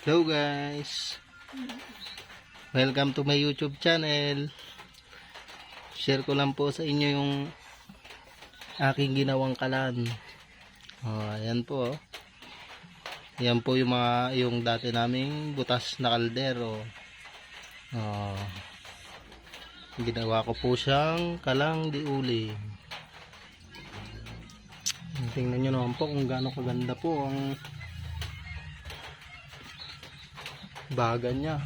Hello guys. Welcome to my YouTube channel. Share ko lang po sa inyo yung aking ginawang kalan. Oh, ayan po. oh. Yan po yung mga yung dati naming butas na kaldero. Oh. Ginawa ko po siyang kalang di uling. Tingnan nyo naman po kung gaano kaganda po ang baga niya.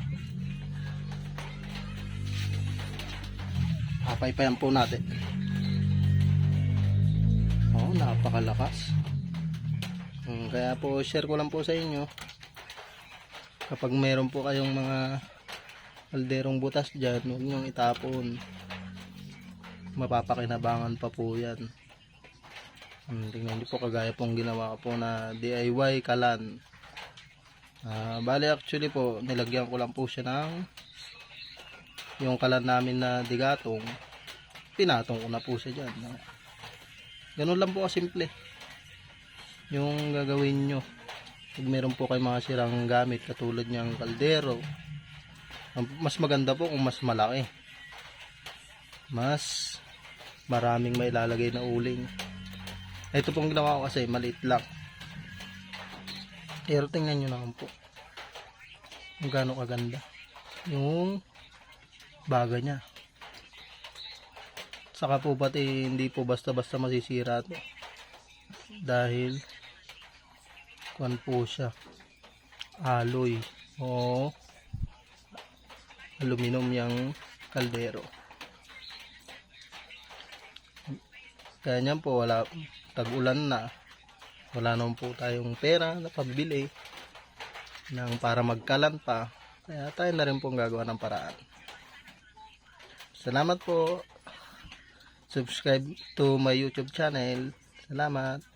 Papaypayan po natin. Oh, napakalakas. Hmm, kaya po share ko lang po sa inyo. Kapag meron po kayong mga alderong butas dyan, huwag niyong itapon. Mapapakinabangan pa po yan. Hmm, tingnan niyo po kagaya pong ginawa ko po na DIY kalan. Ah, bali actually po, nilagyan ko lang po siya ng yung kalan namin na digatong. Pinatong ko na po siya dyan. no? Ganun lang po kasimple. Yung gagawin nyo. Pag meron po kayo mga sirang gamit katulad niyang kaldero. Mas maganda po kung mas malaki. Mas maraming may lalagay na uling. Ito pong ginawa ko kasi maliit lang. Pero tingnan nyo naman po. Kung gaano kaganda. Yung baga niya. Saka po pati hindi po basta-basta masisira to. Dahil kuan po siya. Alloy o aluminum yung kaldero. Kaya po wala tag-ulan na. Wala naman po tayong pera na pabili ng para magkalan pa. Kaya tayo na rin pong gagawa ng paraan. Salamat po. Subscribe to my YouTube channel. Salamat.